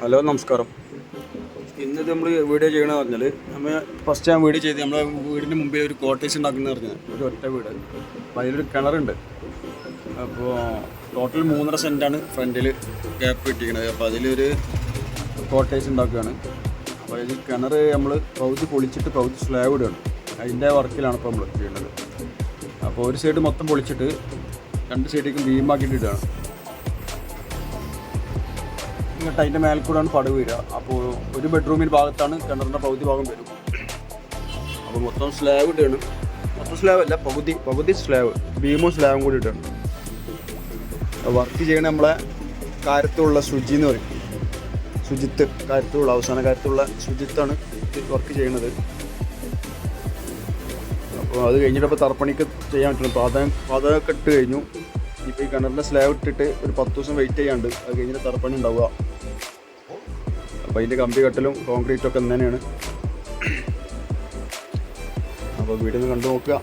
Hello നമസ്കാരം. ഇന്ന് നമ്മൾ വീഡിയോ ചെയ്യണമെന്ന് പറഞ്ഞാൽ നമ്മൾ ഫസ്റ്റ് ഞാൻ വീഡിയോ ചെയ്ത് നമ്മളെ വീടിന് മുമ്പേ ഒരു കോട്ടേജ് ഉണ്ടാക്കുന്ന പറഞ്ഞത് ഒരു ഒറ്റ വീട്. അപ്പോൾ അതിലൊരു കിണറുണ്ട്. അപ്പോൾ ടോട്ടൽ മൂന്നര സെന്റാണ് ഫ്രണ്ടിൽ ഗ്യാപ്പ് കിട്ടിയിരിക്കുന്നത് അപ്പോൾ അതിലൊരു കോട്ടേജ് ഉണ്ടാക്കുകയാണ്. അപ്പോൾ അതിൽ കിണർ നമ്മൾ പൗതി പൊളിച്ചിട്ട് പൗതി സ്ലാബ് ഇടുകയാണ്. അതിന്റെ വർക്കിലാണ് ഇപ്പോൾ നമ്മൾ ചെയ്യുന്നത് അപ്പോൾ ഒരു സൈഡ് മൊത്തം പൊളിച്ചിട്ട് രണ്ട് സൈഡിലേക്കും ബീമാക്കിയിട്ട് ഇടുകയാണ്. എന്നിട്ട് അതിന്റെ മേലെ കൂടെയാണ് പടവ് വരിക. അപ്പോൾ ഒരു ബെഡ്റൂമിന്റെ ഭാഗത്താണ് കിണറിന്റെ പകുതി ഭാഗം വരും. അപ്പോൾ മൊത്തം സ്ലാബ് ഇട്ടാണ് മൊത്തം സ്ലാബ് അല്ല പകുതി പകുതി സ്ലാബ് ബീമും സ്ലാബും കൂടി ഇട്ടാണ് വർക്ക് ചെയ്യണ നമ്മളെ കാര്യത്തുള്ള ശുചി എന്ന് പറയും. ശുചിത്ത് കാര്യത്തുള്ള അവസാന കാര്യത്തുള്ള ശുചിത്താണ് വർക്ക് ചെയ്യണത്. അപ്പോൾ അത് കഴിഞ്ഞിട്ട് അപ്പോൾ തറപ്പണിക്ക് ചെയ്യാൻ പറ്റുള്ളൂ പാതകം പാതകമൊക്കെ ഇട്ട് കഴിഞ്ഞു. ഇപ്പോൾ ഈ കിണറിന്റെ സ്ലാബ് ഇട്ടിട്ട് ഒരു പത്ത് ദിവസം വെയിറ്റ് ചെയ്യാണ്ട് അത് കഴിഞ്ഞിട്ട് തറപ്പണി ഉണ്ടാവുക. അപ്പോൾ അതിന്റെ കമ്പി കെട്ടലും കോൺക്രീറ്റും ഒക്കെ തന്നെയാണ് അപ്പോൾ വീടിന്ന് കണ്ടു നോക്കുക.